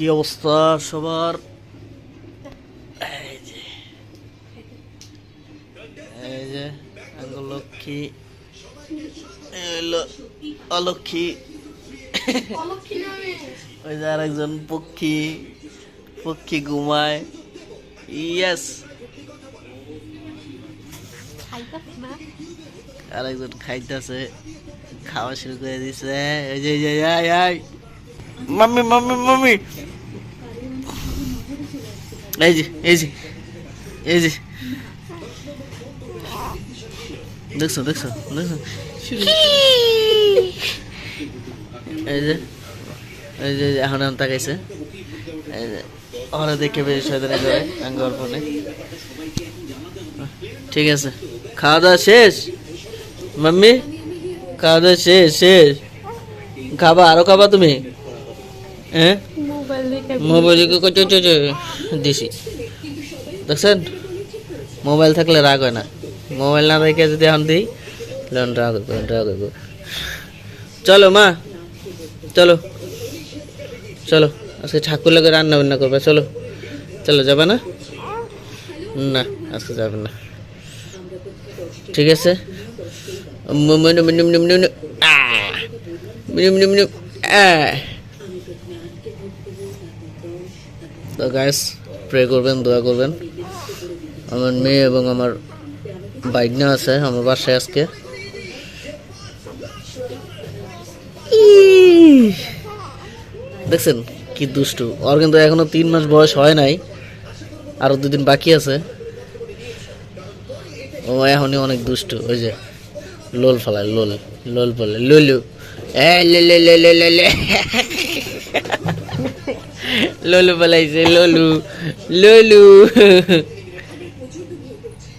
কি অবস্থা সবার? এই যে। এই এই ওই যে আরেকজন পক্ষী। পক্ষী ঘুমায়। ইয়েস আরেকজন খাইতেছে। খাওয়া শুরু করে দিছে। এই যে মাম্মি মাম্মি মাম্মি। এই যে এই যে দেখছ দেখছ দেখছ? এই যে এই যে এখন এখন তাকাইছে। এই যে ওরা দেখে ঠিক আছে। খাওয়া দাওয়া শেষ? মাম্মি, খাওয়া দাওয়া শেষ শেষ। খাবা, আরও খাবা তুমি? হ্যাঁ? মোবাইল দিছি দেখছেন মোবাইল থাকলে রাগ হয় না মোবাইল না দেখে যদি এখন দিই তাহলে রাগ হইব রাগ হইব চলো মা চলো চলো আজকে ঠাকুর লাগে রান্না বান্না করবে চলো চলো যাবে না না আজকে যাবে না ঠিক আছে মু- মু- মু- মু- মু- মু- মু- আহ! মু- মু- মু- আহ! তো গাইস প্রে করবেন, দোয়া করবেন। আমার মেয়ে এবং আমার বাইকনা আছে, আমার বাসায় আজকে। দেখছেন কি দুষ্টু। ওর কিন্তু এখনও তিন মাস বয়স হয় নাই, আরও দুদিন বাকি আছে। ও এখনই অনেক দুষ্টু, ওই যে লোল ফেলায়, লোল লোল বলে, লুলু। এ লে লে লে লে লে। ললু বলাইছে ললু ললু।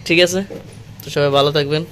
ঠিক আছে? তো সবাই ভালো থাকবেন।